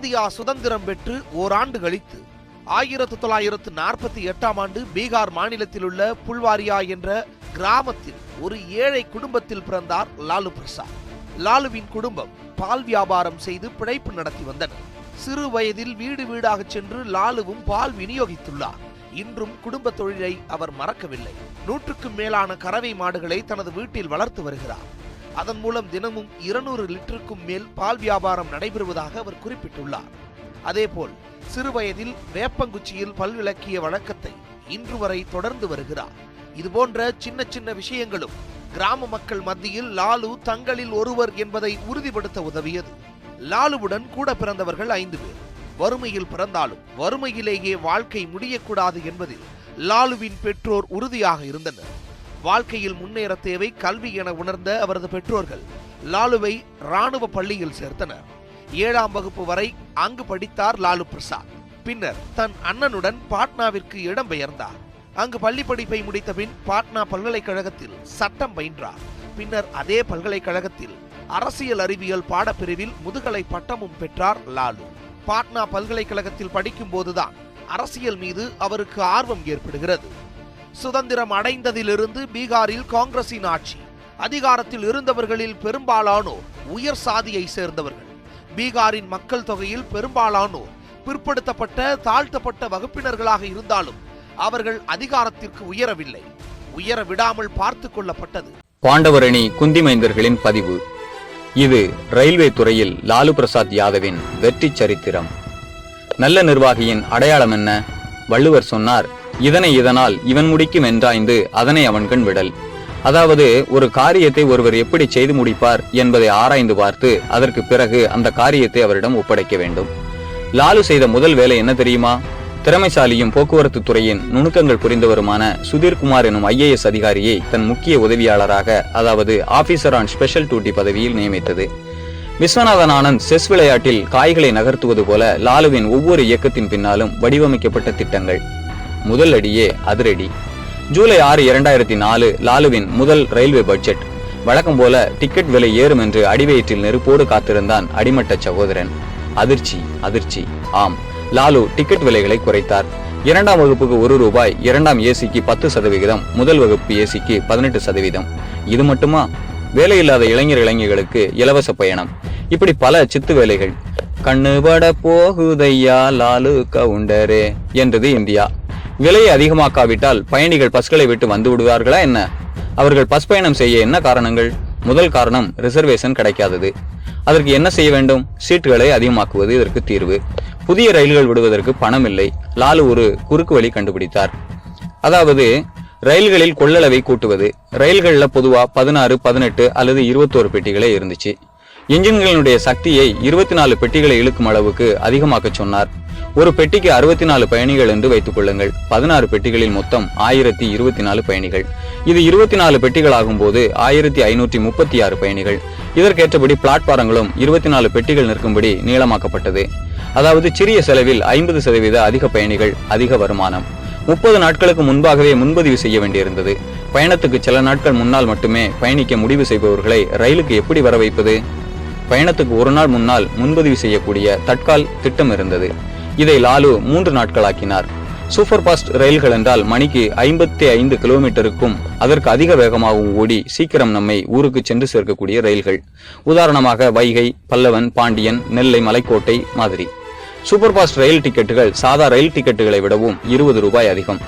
India சுதந்திரம் பெற்று ஓராண்டு கழித்து ஆயிரத்து தொள்ளாயிரத்து நாற்பத்தி எட்டாம் ஆண்டு பீகார் மாநிலத்தில் உள்ள புல்வாரியா என்ற கிராமத்தில் ஒரு ஏழை குடும்பத்தில் பிறந்தார் லாலு பிரசாத். லாலுவின் குடும்பம் பால் வியாபாரம் செய்து பிழைப்பு நடத்தி வந்தனர். சிறு வயதில் வீடு வீடாக சென்று லாலுவும் பால் விநியோகித்துள்ளார். இன்றும் குடும்ப தொழிலை அவர் மறக்கவில்லை. நூற்றுக்கும் மேலான கறவை மாடுகளை தனது வீட்டில் வளர்த்து வருகிறார். அதன் மூலம் தினமும் இருநூறு லிட்டருக்கும் மேல் பால் வியாபாரம் நடைபெறுவதாக அவர் குறிப்பிட்டுள்ளார். அதேபோல் சிறுவயதில் வேப்பங்குச்சியில் பல் விளக்கிய வழக்கத்தை இன்று வரை தொடர்ந்து வருகிறார். இதுபோன்ற சின்ன சின்ன விஷயங்களும் கிராம மக்கள் மத்தியில் லாலு தங்களில் ஒருவர் என்பதை உறுதிப்படுத்த உதவியது. லாலுவுடன் கூட பிறந்தவர்கள் ஐந்து பேர். வறுமையில் பிறந்தாலும் வறுமையிலேயே வாழ்க்கை முடியக்கூடாது என்பதில் லாலுவின் பெற்றோர் உறுதியாக இருந்தனர். வாழ்க்கையில் முன்னேற தேவை கல்வி என உணர்ந்த அவரது பெற்றோர்கள் லாலுவை ராணுவ பள்ளியில் சேர்த்தனர். ஏழாம் வகுப்பு வரை அங்கு படித்தார் லாலு பிரசாத். பின்னர் தன் அண்ணனுடன் பாட்னாவிற்கு இடம்பெயர்ந்தார் அங்கு பள்ளி படிப்பை முடித்த பின் பாட்னா பல்கலைக்கழகத்தில் சட்டம் பயின்றார். பின்னர் அதே பல்கலைக்கழகத்தில் அரசியல் அறிவியல் பாடப்பிரிவில் முதுகலை பட்டமும் பெற்றார் லாலு. பாட்னா பல்கலைக்கழகத்தில் படிக்கும் போதுதான் அரசியல் மீது அவருக்கு ஆர்வம் ஏற்படுகிறது. சுதந்திரம் அடைந்ததிலிருந்து பீகாரில் காங்கிரசின் ஆட்சி. அதிகாரத்தில் இருந்தவர்களில் பெரும்பாலானோர் உயர் சாதியை சேர்ந்தவர்கள். பீகாரின் மக்கள் தொகையில் பெரும்பாலானோர் பிற்படுத்தப்பட்ட தாழ்த்தப்பட்ட வகுப்பினர்களாக இருந்தாலும் அவர்கள் அதிகாரத்திற்கு உயரவில்லை. உயர விடாமல் பார்த்து கொள்ளப்பட்டது. பாண்டவரணி குந்திமைந்தர்களின் பதிவு. இது ரயில்வே துறையில் லாலு பிரசாத் யாதவின் வெற்றி சரித்திரம். நல்ல நிர்வாகியின் அடையாளம் என்ன? வள்ளுவர் சொன்னார் இதனை இதனால் இவன் முடிக்கும் என்றாய்ந்து அதனை அவன் கண் விடல். அதாவது ஒரு காரியத்தை ஒருவர் எப்படி செய்து முடிப்பார் என்பதை ஆராய்ந்து பார்த்து அதற்கு பிறகு அந்த காரியத்தை அவரிடம் ஒப்படைக்க வேண்டும். லாலு செய்த முதல் வேலை என்ன தெரியுமா? திறமைசாலியும் போக்குவரத்து துறையின் நுணுக்கங்கள் புரிந்தவருமான சுதீர்குமார் எனும் ஐஏஎஸ் அதிகாரியை தன் முக்கிய உதவியாளராக அதாவது ஆபீசர் ஆன் ஸ்பெஷல் டியூட்டி பதவியில் நியமித்தது. விஸ்வநாதன் ஆனந்த் செஸ் விளையாட்டில் காய்களை நகர்த்துவது போல லாலுவின் ஒவ்வொரு இயக்கத்தின் பின்னாலும் வடிவமைக்கப்பட்ட திட்டங்கள். முதல் அடியே அதிரடி. ஜூலை ஆறு இரண்டாயிரத்தி நாலு லாலுவின் முதல் ரயில்வே பட்ஜெட். வழக்கம் போல டிக்கெட் விலை ஏறும் என்று அடிவயிற்றில் நெருப்போடு காத்திருந்தான் அடிமட்ட சகோதரன். அதிர்ச்சி அதிர்ச்சி. ஆம் லாலு டிக்கெட் விலைகளை குறைத்தார். இரண்டாம் வகுப்புக்கு ஒரு ரூபாய் இரண்டாம் ஏசிக்கு பத்து சதவிகிதம் முதல் வகுப்பு ஏசிக்கு பதினெட்டு சதவீதம் இது மட்டுமா? வேலையில்லாத இளைஞர் இளைஞர்களுக்கு இலவச பயணம். இப்படி பல சித்து வேலைகள். கண்ணுபட போகுதையா லாலு கவுண்டரே என்றது இந்தியா. விலையை அதிகமாக்காவிட்டால் பயணிகள் பஸ்களை விட்டு வந்து விடுவார்களா என்ன? அவர்கள் பஸ் பயணம் செய்ய என்ன காரணங்கள்? முதல் காரணம் ரிசர்வேஷன் கிடைக்காதது. அதற்கு என்ன செய்ய வேண்டும்? சீட்டுகளை அதிகமாக்குவது இதற்கு தீர்வு. புதிய ரயில்கள் விடுவதற்கு பணம் இல்லை. லாலு ஒரு குறுக்கு வழி கண்டுபிடித்தார். அதாவது ரயில்களில் கொள்ளளவை கூட்டுவது. ரயில்கள்ல பொதுவா பதினாறு பதினெட்டு அல்லது இருபத்தோரு பெட்டிகளே இருந்துச்சு. இன்ஜின்களினுடைய சக்தியை இருபத்தி நாலு பெட்டிகளை இழுக்கும் அளவுக்கு அதிகமாக்க சொன்னார். ஒரு பெட்டிக்கு அறுபத்தி நாலு பயணிகள் என்று வைத்துக் கொள்ளுங்கள். பதினாறு பெட்டிகளில் மொத்தம் ஆயிரத்தி இருபத்தி நாலு பயணிகள். இது இருபத்தி நாலு பெட்டிகள் ஆகும்போது ஆயிரத்தி ஐநூற்றி முப்பத்தி ஆறு பயணிகள். இதற்கேற்றபடி பிளாட்பாரங்களும் இருபத்தி நாலு பெட்டிகள் நிற்கும்படி நீளமாக்கப்பட்டது. அதாவது சிறிய செலவில் ஐம்பது சதவீத அதிக பயணிகள் அதிக வருமானம். முப்பது நாட்களுக்கு முன்பாகவே முன்பதிவு செய்ய வேண்டியிருந்தது. பயணத்துக்கு சில நாட்கள் முன்னால் மட்டுமே பயணிக்க முடிவு செய்பவர்களை ரயிலுக்கு எப்படி வர வைப்பது பயணத்துக்கு ஒரு நாள் முன்னால் முன்பதிவு செய்யக்கூடிய தட்கால் திட்டம் இருந்தது. இதை லாலு மூன்று நாட்களாக்கினார். சூப்பர் ஃபாஸ்ட் ரயில்கள் என்றால் மணிக்கு ஐம்பத்தி ஐந்து கிலோமீட்டருக்கும் அதற்கு அதிக வேகமாகவும் ஓடி சீக்கிரம் நம்மை ஊருக்கு சென்று சேர்க்கக்கூடிய ரயில்கள். உதாரணமாக வைகை பல்லவன் பாண்டியன் நெல்லை மலைக்கோட்டை மாதிரி. சூப்பர் ஃபாஸ்ட் ரயில் டிக்கெட்டுகள் சாதா ரயில் டிக்கெட்டுகளை விடவும் இருபது ரூபாய் அதிகம்.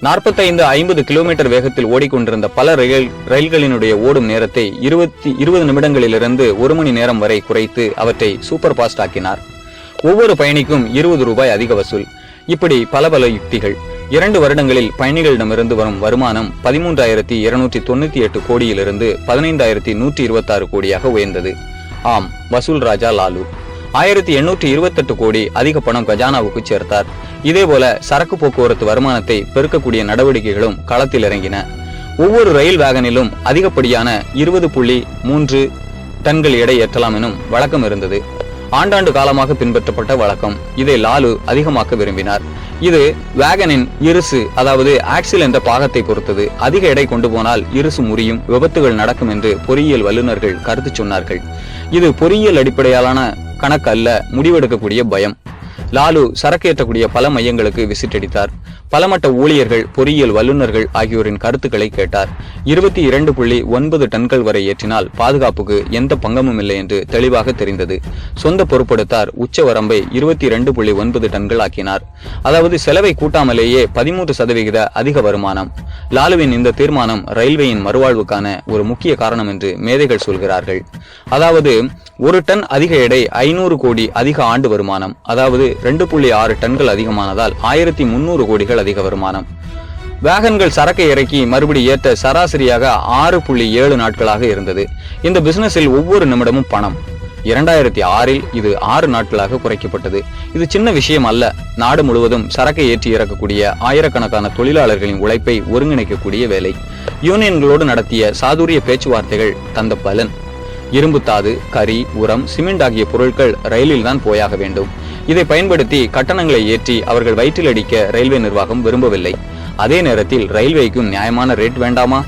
நாற்பத்தைந்து ஐம்பது கிலோமீட்டர் வேகத்தில் ஓடிக்கொண்டிருந்த பல ரயில் ரயில்களினுடைய ஓடும் நேரத்தை இருபத்தி இருபது நிமிடங்களிலிருந்து ஒரு மணி நேரம் வரை குறைத்து அவற்றை சூப்பர் ஃபாஸ்ட் ஆக்கினார். ஒவ்வொரு பயணிக்கும் இருபது ரூபாய் அதிக வசூல். இப்படி பல பல யுக்திகள். இரண்டு வருடங்களில் பயணிகளிடமிருந்து வரும் வருமானம் பதிமூன்றாயிரத்தி இருநூற்றி தொண்ணூத்தி எட்டு கோடியிலிருந்து பதினைந்தாயிரத்தி நூற்றி இருபத்தி ஆறு கோடியாக உயர்ந்தது. ஆம் வசூல் ராஜா லாலு. ஆயிரத்தி எண்ணூற்றி இருபத்தெட்டு கோடி அதிக பணம் கஜானாவுக்கு சேர்த்தார். இதேபோல சரக்கு போக்குவரத்து வருமானத்தை பெருக்கக்கூடிய நடவடிக்கைகளும் களத்தில் இறங்கின. ஒவ்வொரு ரயில் வேகனிலும் அதிகப்படியான இருபது புள்ளி மூன்று டன்கள் எடை ஏற்றலாம் எனும் வழக்கம் இருந்தது. ஆண்டாண்டு காலமாக பின்பற்றப்பட்ட வழக்கம். இதை லாலு அதிகமாக்க விரும்பினார். இது வேகனின் இருசு அதாவது ஆக்சில் என்ற பாகத்தை பொறுத்தது. அதிக எடை கொண்டு போனால் இருசு முறியும் விபத்துகள் நடக்கும் என்று பொறியியல் வல்லுநர்கள் கருத்து சொன்னார்கள். இது பொறியியல் அடிப்படையிலான கணக்கு அல்ல முடிவெடுக்கக்கூடிய பயம். லாலு சரக்கு ஏற்றக்கூடிய பல மையங்களுக்கு விசிட் அடித்தார். பலமட்ட ஊழியர்கள் பொறியியல் வல்லுநர்கள் ஆகியோரின் கருத்துக்களை கேட்டார். இருபத்தி இரண்டு புள்ளி ஒன்பது டன்கள் வரை ஏற்றினால் பாதுகாப்புக்கு எந்த பங்கமும் இல்லை என்று தெளிவாக தெரிந்தது. சொந்த பொறுப்படுத்தார் உச்ச வரம்பை இருபத்தி இரண்டு புள்ளி ஒன்பது டன்கள் ஆக்கினார். அதாவது செலவை கூட்டாமலேயே பதிமூன்று சதவிகித அதிக வருமானம். லாலுவின் இந்த தீர்மானம் ரயில்வேயின் மறுவாழ்வுக்கான ஒரு முக்கிய காரணம் என்று மேதைகள் சொல்கிறார்கள். அதாவது ஒரு டன் அதிக எடை ஐநூறு கோடி அதிக ஆண்டு வருமானம். அதாவது ரெண்டு புள்ளி ஆறு டன்கள் அதிகமானதால் ஆயிரத்தி முன்னூறு கோடிகள் அதிக வருமானம். வேகன்கள் சரக்கை இறக்கி மறுபடி ஏற்ற சராசரியாக ஆறு புள்ளி ஏழு நாட்களாக இருந்தது. இந்த பிசினஸில் ஒவ்வொரு நிமிடமும் பணம். இரண்டாயிரத்தி ஆறில் இது ஆறு நாட்களாக குறைக்கப்பட்டது. இது சின்ன விஷயம் அல்ல. நாடு முழுவதும் சரக்கை ஏற்றி இறக்கக்கூடிய ஆயிரக்கணக்கான தொழிலாளர்களின் உழைப்பை ஒருங்கிணைக்கக்கூடிய வேலை. யூனியன்களோடு நடத்திய சாதுரிய பேச்சுவார்த்தைகள் தந்த பலன். இரும்புத்தாது கறி உரம் சிமெண்ட் ஆகிய பொருட்கள் ரயிலில் தான் போயாக வேண்டும். இதை பயன்படுத்தி கட்டணங்களை ஏற்றி அவர்கள் வயிற்றில் அடிக்க ரயில்வே நிர்வாகம் விரும்பவில்லை. அதே நேரத்தில் ரயில்வேக்கும் நியாயமான ரேட் வேண்டாமா?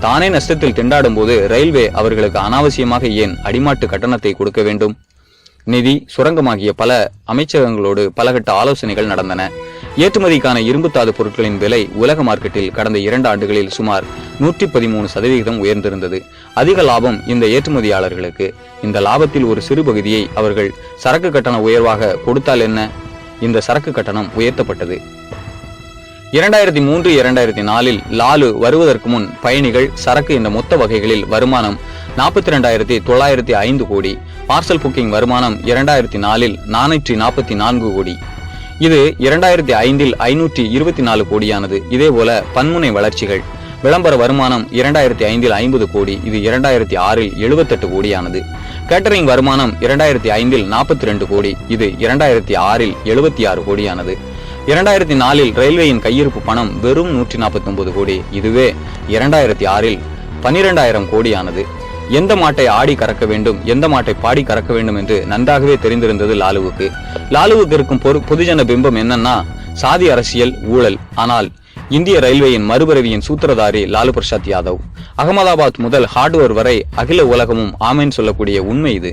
தானே நஷ்டத்தில் திண்டாடும் போது ரயில்வே அவர்களுக்கு அனாவசியமாக ஏன் அடிமாட்டு கட்டணத்தை கொடுக்க வேண்டும்? நிதி சுரங்கமாகிய பல அமைச்சகங்களோடு பலகட்ட ஆலோசனைகள் நடந்தன. ஏற்றுமதிக்கான இரும்புத்தாது பொருட்களின் விலை உலக மார்க்கெட்டில் கடந்த இரண்டு ஆண்டுகளில் சுமார் நூற்றி பதிமூணு சதவிகிதம் உயர்ந்திருந்தது. அதிக லாபம் இந்த ஏற்றுமதியாளர்களுக்கு. இந்த லாபத்தில் ஒரு சிறு பகுதியை அவர்கள் சரக்கு கட்டண உயர்வாக கொடுத்தால் என்ன? இந்த சரக்கு கட்டணம் உயர்த்தப்பட்டது. இரண்டாயிரத்தி மூன்று இரண்டாயிரத்தி நாலில் லாலு வருவதற்கு முன் பயணிகள் சரக்கு இந்த மொத்த வகைகளில் வருமானம் நாற்பத்தி ரெண்டாயிரத்தி தொள்ளாயிரத்தி ஐந்து கோடி. பார்சல் புக்கிங் வருமானம் இரண்டாயிரத்தி நாலில் நானூற்றி நாற்பத்தி நான்கு கோடி. இது இரண்டாயிரத்தி ஐந்தில் ஐநூற்றி இருபத்தி நாலு கோடியானது. இதேபோல பன்முனை வளர்ச்சிகள். விளம்பர வருமானம் இரண்டாயிரத்தி ஐந்தில் ஐம்பது கோடி இது இரண்டாயிரத்தி ஆறில் எழுபத்தெட்டு கோடியானது. கேட்டரிங் வருமானம் இரண்டாயிரத்தி ஐந்தில் நாற்பத்தி ரெண்டு கோடி இது இரண்டாயிரத்தி ஆறில் எழுபத்தி ஆறு கோடியானது. இரண்டாயிரத்தி நாலில் ரயில்வேயின் கையிருப்பு பணம் வெறும் நூற்றி நாற்பத்தி ஒன்பது கோடி இதுவே இரண்டாயிரத்தி ஆறில் பனிரெண்டாயிரம் கோடியானது. எந்த மாட்டை ஆடி கறக்க வேண்டும் எந்த மாட்டை பாடி கறக்க வேண்டும் என்று நன்றாகவே தெரிந்திருந்தது லாலுவுக்கு. லாலுவுக்கு இருக்கும் பொரு பொதுஜன பிம்பம் என்னன்னா சாதி அரசியல் ஊழல். ஆனால் இந்திய ரயில்வேயின் மறுபிறவியின் சூத்திரதாரி லாலு பிரசாத் யாதவ். அகமதாபாத் முதல் ஹார்ட்வேர் வரை அகில உலகமும் ஆமேன் சொல்லக்கூடிய உண்மை இது.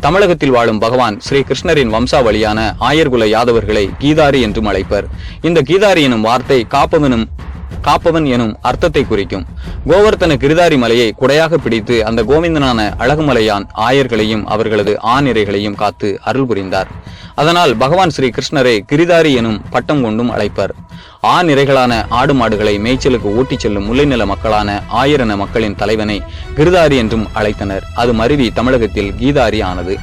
தமிழகத்தில் வாழும் பகவான் ஸ்ரீ கிருஷ்ணரின் வம்சாவளியான ஆயர்குல யாதவர்களை கீதாரி என்றும் அழைப்பர். இந்த கீதாரி எனும் வார்த்தை காப்பவனும் காப்பவன் எனும் அர்த்தத்தை குறிக்கும். கோவர்த்தன கிருதாரி மலையை குடையாக பிடித்து அந்த கோவிந்தனான அழகுமலையான் ஆயர்களையும் அவர்களது ஆணிரைகளையும் காத்து அருள் புரிந்தார். அதனால் பகவான் ஸ்ரீ கிருஷ்ணரை கிரிதாரி எனும் பட்டம் கொண்டும் அழைப்பர். ஆநிறைகளான ஆடு மாடுகளை மேய்ச்சலுக்கு ஓட்டிச் செல்லும் முல்லைநில மக்களான ஆயிரன மக்களின் தலைவனை கிருதாரி என்றும் அழைத்தனர். அது மருவி தமிழகத்தில் கீதாரி ஆனது.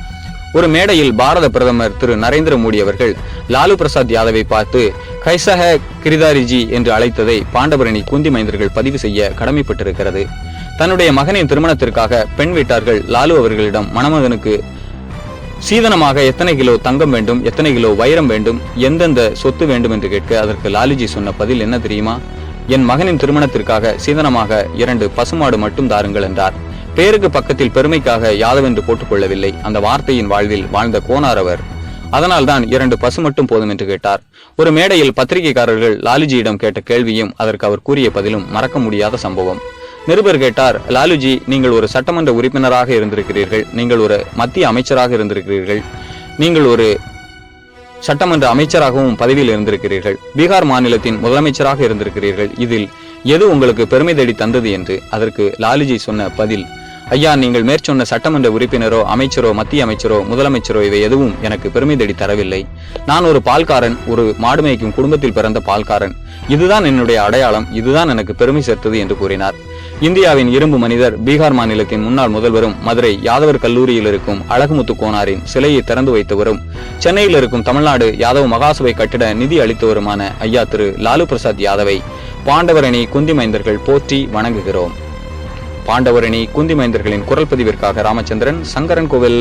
ஒரு மேடையில் பாரத பிரதமர் திரு நரேந்திர மோடி அவர்கள் லாலு பிரசாத் யாதவை பார்த்து கைசக கிரிதாரிஜி என்று அழைத்ததை பாண்டவரணி குந்தி மைந்தர்கள் பதிவு செய்ய கடமைப்பட்டிருக்கிறது. தன்னுடைய மகனின் திருமணத்திற்காக பெண் வீட்டார்கள் லாலு அவர்களிடம் மணமகனுக்கு சீதனமாக எத்தனை கிலோ தங்கம் வேண்டும் எத்தனை கிலோ வைரம் வேண்டும் எந்தெந்த சொத்து வேண்டும் என்று கேட்க அதற்கு லாலுஜி சொன்ன பதில் என்ன தெரியுமா? என் மகனின் திருமணத்திற்காக சீதனமாக இரண்டு பசுமாடு மட்டும் தாருங்கள் என்றார். பேருக்கு பக்கத்தில் பெருமைக்காக யாதவென்று போட்டுக்கொள்ளவில்லை. அந்த வார்த்தையின் வாழ்வில் வாழ்ந்த கோனார் அவர். அதனால்தான் இரண்டு பசு மட்டும் போதும் என்று கேட்டார். ஒரு மேடையில் பத்திரிகைக்காரர்கள் லாலுஜியிடம் கேட்ட கேள்வியும் அதற்கு அவர் கூறிய பதிலும் மறக்க முடியாத சம்பவம். நிருபர் கேட்டார் லாலுஜி நீங்கள் ஒரு சட்டமன்ற உறுப்பினராக இருந்திருக்கிறீர்கள். நீங்கள் ஒரு மத்திய அமைச்சராக இருந்திருக்கிறீர்கள். நீங்கள் ஒரு சட்டமன்ற அமைச்சராகவும் பதவியில் இருந்திருக்கிறீர்கள். பீகார் மாநிலத்தின் முதலமைச்சராக இருந்திருக்கிறீர்கள். இதில் எது உங்களுக்கு பெருமை தேடி தந்தது? என்று அதற்கு லாலுஜி சொன்ன பதில் ஐயா நீங்கள் மேற்சொன்ன சட்டமன்ற உறுப்பினரோ அமைச்சரோ மத்திய அமைச்சரோ முதலமைச்சரோ இவை எதுவும் எனக்கு பெருமை தேடி தரவில்லை. நான் ஒரு பால்காரன் ஒரு மாடு மேய்க்கும் குடும்பத்தில் பிறந்த பால்காரன். இதுதான் என்னுடைய அடையாளம் இதுதான் எனக்கு பெருமை சேர்த்தது என்று கூறினார். இந்தியாவின் இரும்பு மனிதர் பீகார் மாநிலத்தின் முன்னாள் முதல்வரும் மதுரை யாதவர் கல்லூரியில் இருக்கும் அழகுமுத்து கோனாரின் சிலையை திறந்து வைத்தவரும் சென்னையில் இருக்கும் தமிழ்நாடு யாதவ் மகாசபை கட்டிட நிதி அளித்தவருமான ஐயா திரு லாலு பிரசாத் யாதவை பாண்டவரணி குந்தி மைந்தர்கள் போற்றி வணங்குகிறோம். பாண்டவரணி குந்தி மைந்தர்களின் குரல் பதிவிற்காக ராமச்சந்திரன் சங்கரன் கோவில்